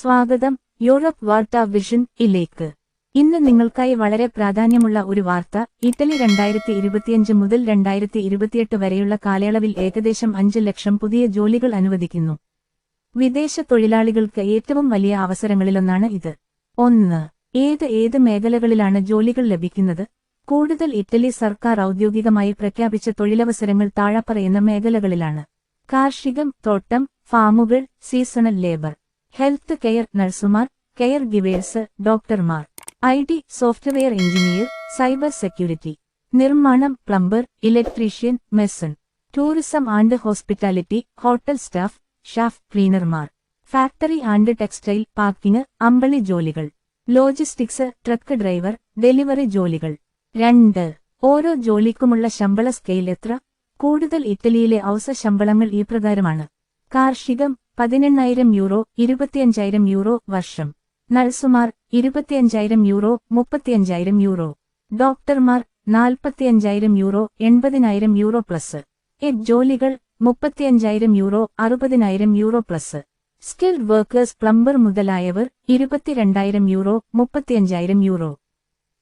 സ്വാഗതം. യൂറോപ്പ് വാർത്താ വിഷൻ ഇലേക്ക്. ഇന്ന് നിങ്ങൾക്കായി വളരെ പ്രാധാന്യമുള്ള ഒരു വാർത്ത. ഇറ്റലി രണ്ടായിരത്തി ഇരുപത്തിയഞ്ച് മുതൽ രണ്ടായിരത്തി ഇരുപത്തിയെട്ട് വരെയുള്ള കാലയളവിൽ ഏകദേശം അഞ്ച് ലക്ഷം പുതിയ ജോലികൾ അനുവദിക്കുന്നു. വിദേശ തൊഴിലാളികൾക്ക് ഏറ്റവും വലിയ അവസരങ്ങളിലൊന്നാണ് ഇത്. ഒന്ന് ഏത് ഏത് മേഖലകളിലാണ് ജോലികൾ ലഭിക്കുന്നത്? കൂടുതൽ ഇറ്റലി സർക്കാർ ഔദ്യോഗികമായി പ്രഖ്യാപിച്ച തൊഴിലവസരങ്ങൾ താഴെപ്പറയുന്ന മേഖലകളിലാണ്. കാർഷികം തോട്ടം ഫാമുകൾ സീസണൽ ലേബർ. ഹെൽത്ത് കെയർ നഴ്സുമാർ കെയർ ഗിവേഴ്സ് ഡോക്ടർമാർ I T software engineer cyber security നിർമ്മാണം plumber electrician mason tourism and hospitality hotel staff chef ക്ലീനർമാർ factory and textile packing അമ്പളി ജോലികൾ ലോജിസ്റ്റിക്സ് ട്രക്ക് ഡ്രൈവർ ഡെലിവറി ജോലികൾ. രണ്ട് ഓരോ ജോലിക്കുമുള്ള ശമ്പള സ്കെയിൽ എത്ര? കൂടുതൽ ഇറ്റലിയിലെ ഔസ ശമ്പളങ്ങൾ ഈ പ്രകാരമാണ്. കാർഷികം പതിനെണ്ണായിരം യൂറോ ഇരുപത്തിയഞ്ചായിരം യൂറോ വർഷം. നഴ്സുമാർ ഇരുപത്തിയഞ്ചായിരം യൂറോ മുപ്പത്തിയഞ്ചായിരം യൂറോ. ഡോക്ടർമാർ നാൽപ്പത്തിയഞ്ചായിരം യൂറോ എൺപതിനായിരം യൂറോ പ്ലസ്. എഡ് ജോലികൾ മുപ്പത്തിയഞ്ചായിരം യൂറോ അറുപതിനായിരം euro plus. Skilled workers plumber മുതലായവർ ഇരുപത്തിരണ്ടായിരം യൂറോ മുപ്പത്തിയഞ്ചായിരം യൂറോ.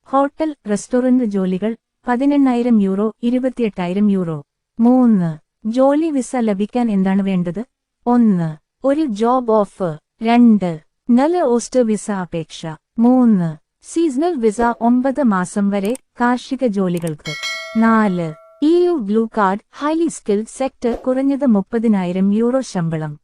ഹോട്ടൽ റെസ്റ്റോറന്റ് ജോലികൾ പതിനെണ്ണായിരം യൂറോ ഇരുപത്തിയെട്ടായിരം യൂറോ. മൂന്ന് ജോലി വിസ ലഭിക്കാൻ എന്താണ് വേണ്ടത്? ഒന്ന് ഒരു ജോബ് ഓഫർ രണ്ട്. നല്ല ഓസ്റ്റർ വിസ അപേക്ഷ. മൂന്ന്. സീസണൽ വിസ ഒമ്പത് മാസം വരെ കാർഷിക ജോലികൾക്ക്. നാല്. E U blue card highly skilled sector കുറഞ്ഞത് മുപ്പതിനായിരം യൂറോ ശമ്പളം.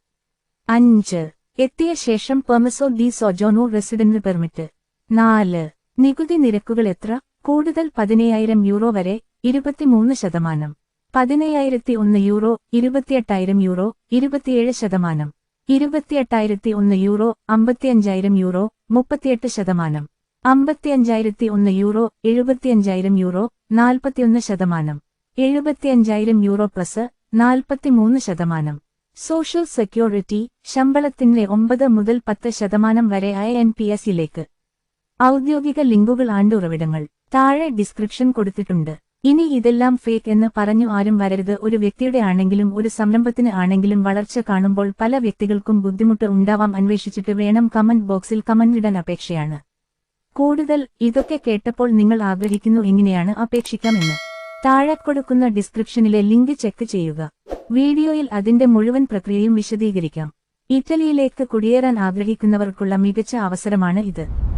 അഞ്ച്. എത്തിയ ശേഷം പെർമിസോ ഡി സൊജോനോ റെസിഡന്റ് പെർമിറ്റ് നാല്. നികുതി നിരക്കുകൾ എത്ര? കൂടുതൽ പതിനയ്യായിരം യൂറോ വരെ ഇരുപത്തിമൂന്ന് ശതമാനം. പതിനയ്യായിരത്തി ഒന്ന് യൂറോ ഇരുപത്തിയെട്ടായിരം യൂറോ ഇരുപത്തിയേഴ് ശതമാനം. ഇരുപത്തിയെട്ടായിരത്തി ഒന്ന് യൂറോ അമ്പത്തിയഞ്ചായിരം യൂറോ മുപ്പത്തിയെട്ട് ശതമാനം. അമ്പത്തിയഞ്ചായിരത്തി ഒന്ന് യൂറോ എഴുപത്തിയഞ്ചായിരം യൂറോ നാൽപ്പത്തിയൊന്ന് ശതമാനം. എഴുപത്തിയഞ്ചായിരം യൂറോ പ്ലസ് നാൽപ്പത്തിമൂന്ന് ശതമാനം. സോഷ്യൽ സെക്യൂരിറ്റി ശമ്പളത്തിന്റെ ഒമ്പത് മുതൽ പത്ത് ശതമാനം വരെ ഐ എൻ പി എസിലേക്ക്. ഔദ്യോഗിക ലിങ്കുകൾ ആണ്ട് ഉറവിടങ്ങൾ. താഴെ ഡിസ്ക്രിപ്ഷൻ കൊടുത്തിട്ടുണ്ട്. ഇനി ഇതെല്ലാം ഫേക്ക് എന്ന് പറഞ്ഞു ആരും വരരുത്. ഒരു വ്യക്തിയുടെ ആണെങ്കിലും ഒരു സംരംഭത്തിന് ആണെങ്കിലും വളർച്ച കാണുമ്പോൾ പല വ്യക്തികൾക്കും ബുദ്ധിമുട്ട് ഉണ്ടാവാം. അന്വേഷിച്ചിട്ട് വേണം കമന്റ് ബോക്സിൽ കമന്റ് ഇടാൻ അപേക്ഷയാണ്. കൂടുതൽ ഇതൊക്കെ കേട്ടപ്പോൾ നിങ്ങൾ ആഗ്രഹിക്കുന്നു എങ്ങനെയാണ് അപേക്ഷിക്കാമെന്ന്. താഴെ കൊടുക്കുന്ന ഡിസ്ക്രിപ്ഷനിലെ ലിങ്ക് ചെക്ക് ചെയ്യുക. വീഡിയോയിൽ അതിന്റെ മുഴുവൻ പ്രക്രിയയും വിശദീകരിക്കാം. ഇറ്റലിയിലേക്ക് കുടിയേറാൻ ആഗ്രഹിക്കുന്നവർക്കുള്ള മികച്ച അവസരമാണ് ഇത്.